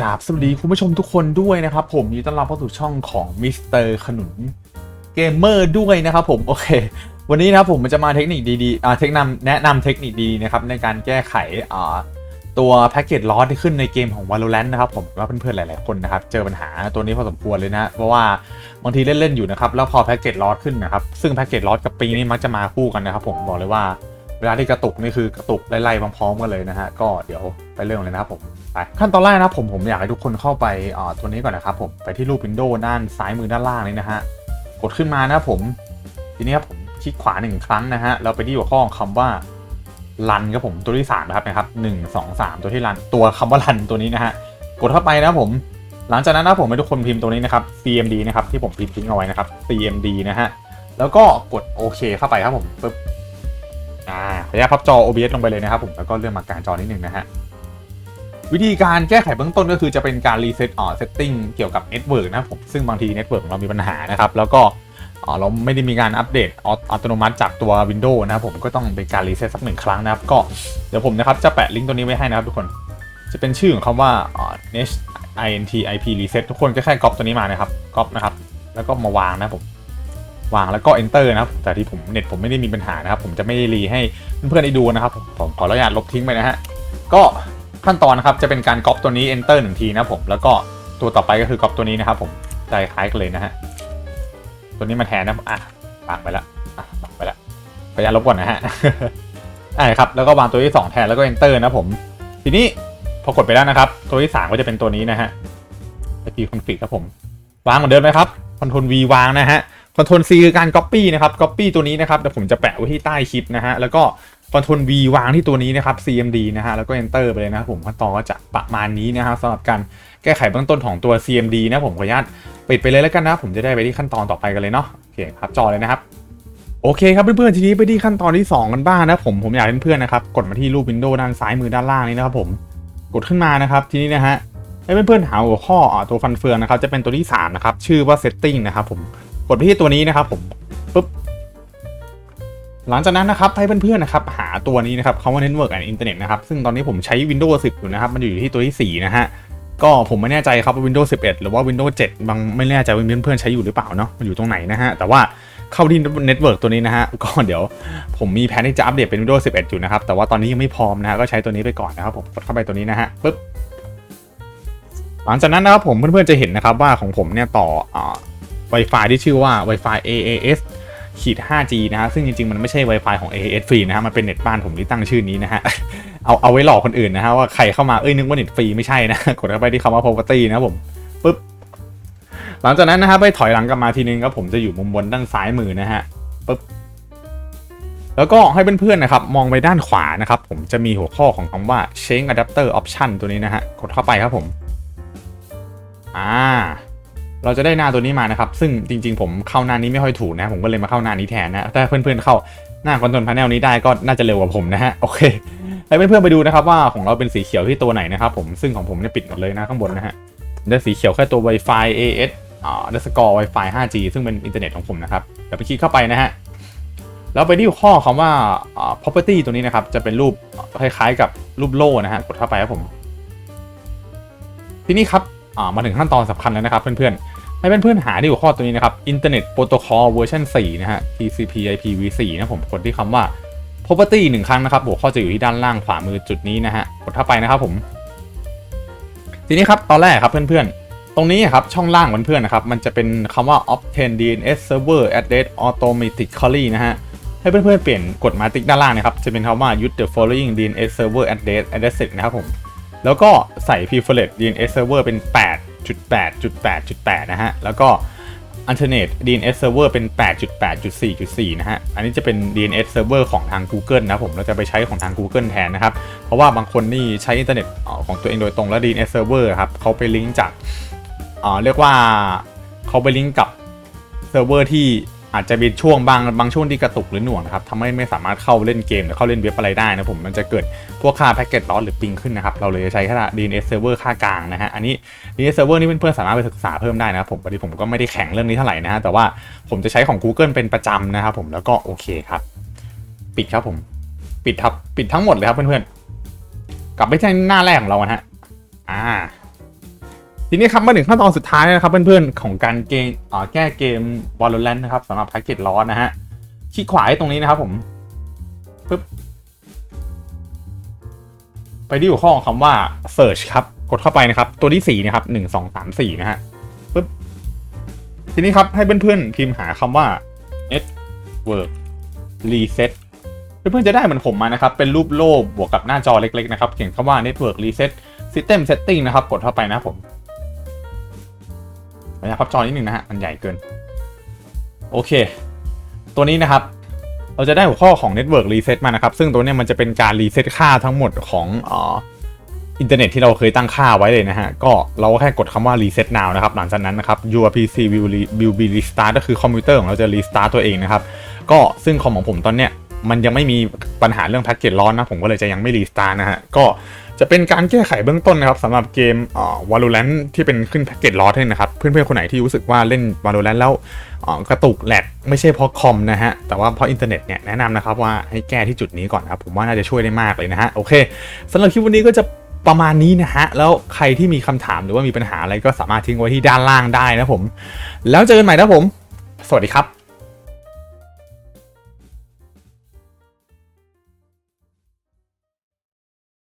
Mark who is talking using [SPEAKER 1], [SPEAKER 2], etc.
[SPEAKER 1] กราบสวัสดีคุณผู้ชมทุกคนด้วยนะครับ ผมยินดีต้อนรับเข้าสู่ช่องของมิสเตอร์ขนุนเกมเมอร์ด้วยนะครับผมโอเค วันนี้นะครับผมมันจะมาเทคนิคดีๆอ่าเทคนิคแนะนำเทคนิคดีๆนะครับในการแก้ไขอ่าตัวแพ็กเกจลอสที่ขึ้นในเกมของ Valorant นะครับผมว่าเพื่อนๆหลายๆคนนะครับเจอปัญหาตัวนี้พอสมควรเลยนะ เพราะว่าบางทีเล่นๆอยู่นะครับแล้วพอแพ็กเกจลอสขึ้นนะครับซึ่งแพ็กเกจลอสกับปิงนี่มักจะมาคู่กันนะครับผมบอกเลยว่า เวลาที่กระตุกนี่คือกระตุกไล่ๆพร้อมๆกันเลยนะฮะก็เดี๋ยวไปเริ่มเลยนะครับผมไปขั้นตอนแรกนะผมผมอยากให้ทุกคนเข้าไปอ่าตัวนี้ก่อนนะครับผมไปที่รูปวินโดว์ด้านซ้ายมือด้านล่างนี้นะฮะกดขึ้นมานะครับผมทีนี้ครับผมคลิกขวาหนึ่งครั้งนะฮะเราไปที่หัวข้อของคำว่ารันครับผมตัวที่สามนะครับนะครับหนึ่งสองสามตัวที่รันตัวคำว่ารันตัวนี้นะฮะกดเข้าไปนะครับผมหลังจากนั้นนะผมให้ทุกคนพิมพ์ตัวนี้นะครับ CMD นะครับที่ผมพิมพ์ทิ้งเอาไว้นะครับ CMD นะฮะแล้วก็กดโอเคเข้าไปครับผมปึ๊บ ขออนุญาตพับจอ OBS ลงไปเลยนะครับผมแล้วก็เลื่อนมากลางจอนิดนึงนะฮะวิธีการแก้ไขเบื้องต้นก็คือจะเป็นการรีเซ็ตอ่อเซตติ้งเกี่ยวกับเน็ตเวิร์กนะครับผมซึ่งบางทีเน็ตเวิร์กของเรามีปัญหานะครับแล้วก็อ่าเราไม่ได้มีการอัปเดตอัตโนมัติจากตัว Windows นะครับผมก็ต้องเป็นการรีเซ็ตสักหนึ่งครั้งนะครับก็เดี๋ยวผมนะครับจะแปะลิงก์ตัวนี้ไว้ให้นะครับทุกคนจะเป็นชื่อของคำว่าอ่า Net int ip reset ทุกคนก็แค่ก๊อปตัวนี้มานะครับก๊อปนะครับแล้วก็มาวางนะผม วางแล้วก็ enter นะครับ แต่ที่ผมเน็ตผมไม่ได้มีปัญหานะครับ ผมจะไม่รีให้เพื่อนๆได้ดูนะครับ ผมขออนุญาตลบทิ้งไปนะฮะ ก็ขั้นตอนนะครับจะเป็นการก๊อปตัวนี้ enter หนึ่งทีนะผม แล้วก็ตัวต่อไปก็คือก๊อปตัวนี้นะครับผมใจคล้ายกันเลยนะฮะ ตัวนี้มาแทนนะอะปักไปแล้วอะปักไปแล้วขออนุญาตลบก่อนนะฮะอ่าครับ แล้วก็วางตัวที่สองแทนแล้วก็ enter นะผม ทีนี้พอกดไปแล้วนะครับ ตัวที่สามก็จะเป็นตัวนี้นะฮะตะกี้คอนฟิกครับผม วางเหมือนเดิมไหมครับคอนโทรล V วางนะฮะ คอนโทรล C คือการ Copy นะครับ Copy ตัวนี้นะครับเดี๋ยวผมจะแปะไว้ที่ใต้คลิปนะฮะแล้วก็คอนโทรล V วางที่ตัวนี้นะครับ CMD นะฮะแล้วก็ Enter ไปเลยนะครับผมขั้นตอนก็จะประมาณนี้นะครับสำหรับการแก้ไขเบื้องต้นของตัว CMD นะผมขออนุญาตปิดไปเลยแล้วกันนะ ผมจะได้ไปที่ขั้นตอนต่อไปกันเลยเนาะโอเคครับจอเลยนะครับโอเคครับเพื่อนๆทีนี้ไปที่ขั้นตอนที่ 2 กันบ้างนะผมผมอยากเพื่อนๆนะครับกดมาที่รูปวินโดว์ด้านซ้ายมือด้านล่างนี้นะครับผมกดขึ้นมานะครับทีนี้นะฮะให้เพื่อนๆหาหัวข้อตัวฟันเฟืองนะครับจะเป็นตัวที่สามนะครับชื่อว่า setting นะครับผม กดไปที่ตัวนี้นะครับผมปุ๊บหลังจากนั้นนะครับให้เพื่อนๆนะครับหาตัวนี้นะครับคำว่า network and internet นะครับซึ่งตอนนี้ผมใช้ Windows 10 อยู่นะครับ มันอยู่ที่ตัวที่ 4 นะฮะก็ผมไม่แน่ใจครับว่า Windows 11 หรือว่า Windows 7 บางไม่แน่ใจว่าเพื่อนๆใช้อยู่หรือเปล่าเนาะมันอยู่ตรงไหนนะฮะแต่ว่าเข้าที่ network ตัวนี้นะฮะก็เดี๋ยวผมมีแผนที่จะอัปเดตเป็น Windows 11 อยู่นะครับแต่ว่าตอนนี้ยังไม่พร้อมนะฮะก็ใช้ตัวนี้ไปก่อนนะครับผมกดเข้าไปตัวนี้นะฮะปุ๊บหลังจากนั้นนะครับผมเพื่อนๆจะเห็นนะครับว่าของผมเนี่ยต่ออ Wi-Fi ที่ชื่อว่า Wi-Fi AAS ขีด 5G นะฮะ ซึ่งจริงๆ มันไม่ใช่ Wi-Fi ของ AAS ฟรีนะฮะ มันเป็นเน็ตบ้านผมที่ตั้งชื่อนี้นะฮะ เอาเอาไว้หลอกคนอื่นนะฮะ ว่าใครเข้ามา เอ้ย นึกว่าเน็ตฟรีไม่ใช่นะ กดเข้าไปที่คำว่า property นะครับผมปึ๊บ หลังจากนั้นนะครับไปถอยหลังกลับมาทีนึงครับผมจะอยู่มุมบนด้านซ้ายมือนะฮะปึ๊บ แล้วก็ให้เพื่อนๆนะครับมองไปด้านขวานะครับผมจะมีหัวข้อของคำว่า change adapter option ตัวนี้นะฮะ กดเข้าไปครับผม อ่า เราจะได้หน้าตัวนี้มานะครับ ซึ่งจริงๆ ผมเข้าหน้านี้ไม่ค่อยถูกนะ ผมก็เลยมาเข้าหน้านี้แทนนะถ้าเพื่อนๆเข้าหน้าคอนโทรลพาเนลนี้ได้ก็น่าจะเร็วกว่าผมนะฮะ โอเคให้เพื่อนๆไปดูนะครับว่าของเราเป็นสีเขียวที่ตัวไหนนะครับผมซึ่งของผมเนี่ยปิดหมดเลยนะข้างบนนะฮะได้สีเขียวแค่ตัว Wi-Fi AS อ่า underscore Wi-Fi 5G ซึ่งเป็นอินเทอร์เน็ตของผมนะครับเดี๋ยวไปคลิกเข้าไปนะฮะแล้วไปที่ข้อคำว่าอ่า property ตัวนี้นะครับ จะเป็นรูปคล้ายๆกับรูปโล่นะฮะ กดเข้าไปครับผม ทีนี้ครับ อ่ามาถึงขั้นตอนสำคัญแล้วนะครับเพื่อนๆให้เพื่อนๆหาที่หัวข้อตัวนี้นะครับ Internet Protocol เวอร์ชัน4นะฮะ TCP IPv4 นะผมกดที่คำว่า property หนึ่งครั้งนะครับหัวข้อจะอยู่ที่ด้านล่างขวามือจุดนี้นะฮะกดเข้าไปนะครับผมทีนี้ครับตอนแรกครับเพื่อนๆ ตรงนี้ครับช่องล่างเพื่อนๆนะครับมันจะเป็นคำว่า obtain DNS server address automatically นะฮะให้เพื่อนๆเปลี่ยนกดมาติ๊กด้านล่างนะครับจะเป็นคำว่า use the following DNS server address address นะครับผม แล้วก็ใส่ preferred DNS server เป็น 8.8.8.8 นะฮะ แล้วก็ alternate DNS server เป็น 8.8.4.4 นะฮะ อันนี้จะเป็น DNS server ของทาง Google นะผม เราจะไปใช้ของทาง Google แทนนะครับ เพราะว่าบางคนนี่ใช้อินเทอร์เน็ตของตัวเองโดยตรงแล้ว DNS server ครับเขาไปลิงก์จากเอ่อเรียกว่าเขาไปลิงก์กับเซิร์ฟเวอร์ที่ อาจจะมีช่วงบางบางช่วงที่กระตุกหรือหน่วงนะครับทำให้ไม่สามารถเข้าเล่นเกมหรือเข้าเล่นเว็บอะไรได้นะผมมันจะเกิดพวกค่าแพ็กเกจลอสหรือปิงขึ้นนะครับ เราเลยใช้แค่ DNS server ค่ากลางนะฮะอันนี้ DNS server นี่เพื่อนๆสามารถไปศึกษาเพิ่มได้นะครับผมพอดีผมก็ไม่ได้แข่งเรื่องนี้เท่าไหร่นะฮะแต่ว่าผมจะใช้ของ Google เป็นประจำนะครับผมแล้วก็โอเคครับ ปิดครับผม ปิดครับปิดทั้งหมดเลยครับเพื่อนๆกลับไปที่หน้าแรกของเรานะฮะอ่า ทีนี้ครับมาถึงขั้นตอนสุดท้ายนะครับเพื่อนๆของการเกมแก้เกม Valorant นะครับสำหรับแพ็กเกจล้อนะฮะคลิกขวาให้ตรงนี้นะครับผมปึ๊บไปที่หัวข้อของคำว่า search ครับ กดเข้าไปนะครับ ตัวที่4นะครับหนึ่งสองสามสี่นะฮะปึ๊บทีนี้ครับให้เพื่อนๆพิมพ์หาคำว่า network reset เพื่อนๆจะได้เหมือนผมมานะครับ เป็นรูปโลบบวกกับหน้าจอเล็กๆนะครับ เขียนคำว่า network reset system setting นะครับ กดเข้าไปนะผม ขออนุญาตพับจอนิดนึงนะฮะมันใหญ่เกิน โอเค ตัวนี้นะครับ เราจะได้หัวข้อของ network reset มานะครับ ซึ่งตัวนี้มันจะเป็นการ reset ค่าทั้งหมดของอ,อินเทอร์เน็ตที่เราเคยตั้งค่าไว้เลยนะฮะ ก็เราก็แค่กดคำว่า reset now นะครับ หลังจากนั้นนะครับ your PC will re- will be restart ก็คือคอมพิวเตอร์ของเราจะ restart ตัวเองนะครับ ก็ซึ่งคอมของผมตอนเนี้ย มันยังไม่มีปัญหาเรื่องแพ็กเกจร้อนนะ ผมก็เลยจะยังไม่รีสตาร์นะฮะ ก็จะเป็นการแก้ไขเบื้องต้นนะครับสำหรับเกมเอ่อ Valorant ที่เป็นขึ้นแพ็กเกจร้อนให้นะครับ เพื่อนๆ คนไหนที่รู้สึกว่าเล่น Valorant แล้วกระตุกแหลกไม่ใช่เพราะคอมนะฮะ แต่ว่าเพราะอินเทอร์เน็ตเนี่ยแนะนำนะครับว่าให้แก้ที่จุดนี้ก่อนนะครับ ผมว่าน่าจะช่วยได้มากเลยนะฮะโอเคสำหรับคลิปวันนี้ก็จะประมาณนี้นะฮะ แล้วใครที่มีคำถามหรือว่ามีปัญหาอะไรก็สามารถทิ้งไว้ที่ด้านล่างได้นะผม แล้วเจอกันใหม่นะผม สวัสดีครับ